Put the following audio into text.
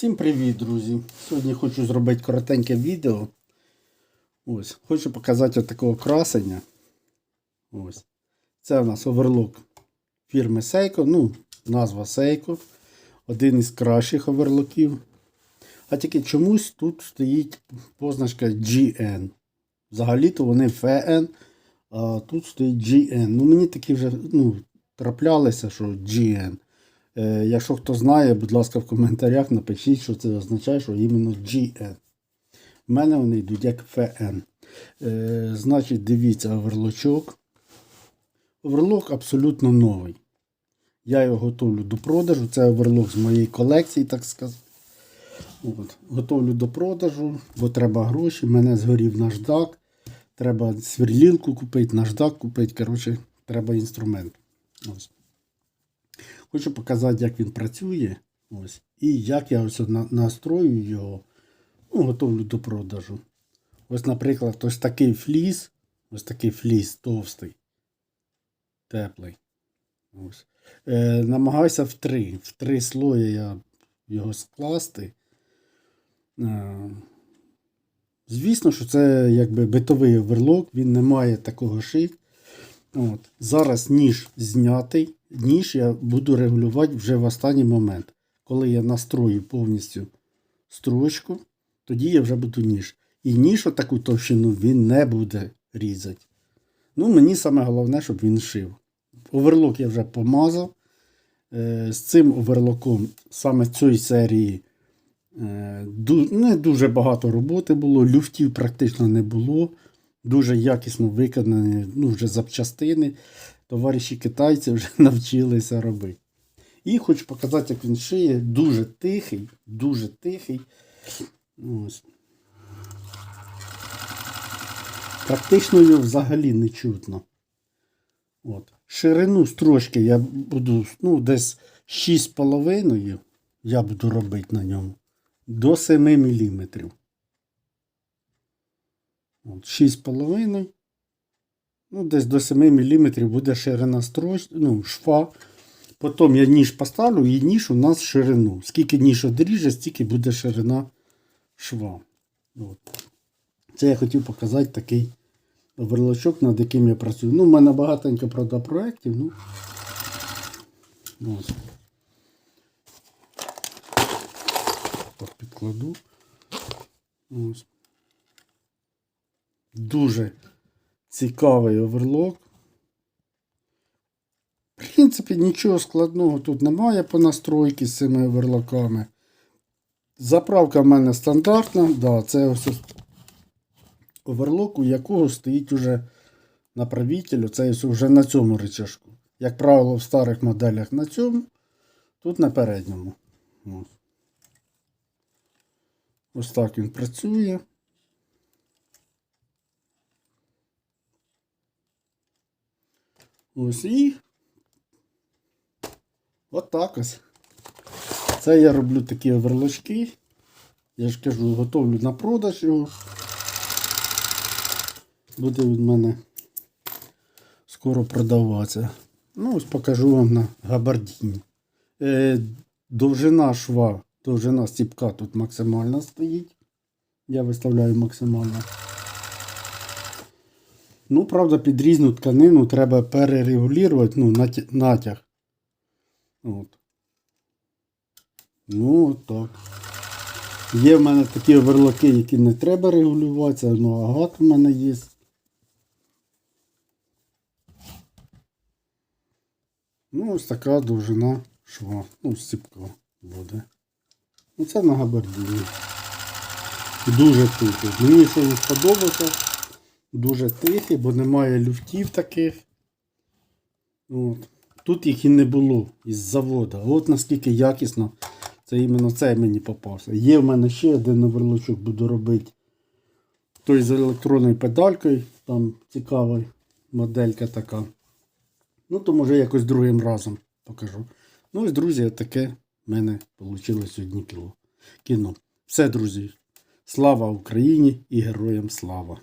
Всім привіт, друзі! Сьогодні хочу зробити коротеньке відео. Ось, хочу показати такого красення. Ось. Це у нас оверлок фірми Seiko. Ну, назва Seiko. Один із кращих оверлоків. А тільки чомусь тут стоїть позначка GN. Взагалі-то вони FN, а тут стоїть GN. Ну, мені такі вже ну, траплялися, що GN. Е, якщо хто знає, будь ласка, в коментарях напишіть, що це означає, що іменно GN. У мене вони йдуть як FN. Е, значить, дивіться, оверлочок. Оверлок абсолютно новий. Я його готовлю до продажу. Це оверлок з моєї колекції, так сказати. От. Готовлю до продажу, бо треба гроші. Мене згорів наждак. Треба сверлілку купити, наждак купити. Коротше, треба інструмент. Ось. Хочу показати, як він працює. Ось. І як я ось на- настрою його. Ну, готовлю до продажу. Ось, наприклад, ось такий фліс. Ось такий фліс товстий. Теплий. Ось. Е, намагаюся в три. В три слої я його скласти. Е, звісно, що це якби битовий оверлок, він не має такого шик. От. Зараз ніж знятий. Ніж я буду регулювати вже в останній момент. Коли я настрою повністю строчку, тоді я вже буду ніж. І ніж таку товщину він не буде різати. Ну, мені саме головне, щоб він шив. Оверлок я вже помазав. Е, з цим оверлоком саме цієї серії е, не дуже багато роботи було, люфтів практично не було. Дуже якісно виконані ну, вже запчастини. Товариші китайці вже навчилися робити. І хочу показати, як він шиє. Дуже тихий, дуже тихий. Ось. Практично його взагалі не чутно. От. Ширину строчки я буду ну, десь 6,5 я буду робити на ньому. До 7 мм. От, 6,5. Ну, десь до 7 мм буде ширина строч, ну, шва. Потім я ніж поставлю і ніж у нас ширину. Скільки ніж одріже, стільки буде ширина шва. От. Це я хотів показати такий оверлочок, над яким я працюю. Ну, в мене багатенько, правда, проєктів. Ну, підкладу. Ось. Дуже цікавий оверлок. В принципі, нічого складного тут немає по настройці з цими оверлоками. Заправка в мене стандартна. Да, це ось оверлок, у якого стоїть уже направитель, це вже на цьому рычажку. Як правило, в старих моделях на цьому, тут на передньому. Ось так він працює. Ось і. От так ось. Це я роблю такі оверлочки. Я ж кажу, готовлю на продаж його. Буде від мене скоро продаватися. Ну, ось покажу вам на габардіні. Е, довжина шва, довжина стіпка тут максимальна стоїть. Я виставляю максимально. Ну, правда, під різну тканину треба перерегулювати ну, натяг. От. Ну, так. Є в мене такі оверлоки, які не треба регулюватися, ну агат в мене є. Ну, ось така довжина шва. Ну, стіпка буде. Ну, це на габардині. Дуже тихий. Мені що не сподобався. Дуже тихий, бо немає люфтів таких. От. Тут їх і не було із заводу. От наскільки якісно це іменно це мені попався. Є в мене ще один оверлочок, буду робити. Той з електронною педалькою. Там цікава моделька така. Ну, то може якось другим разом покажу. Ну ось, друзі, таке в мене вийшло сьогодні кіно. Все, друзі. Слава Україні і героям слава!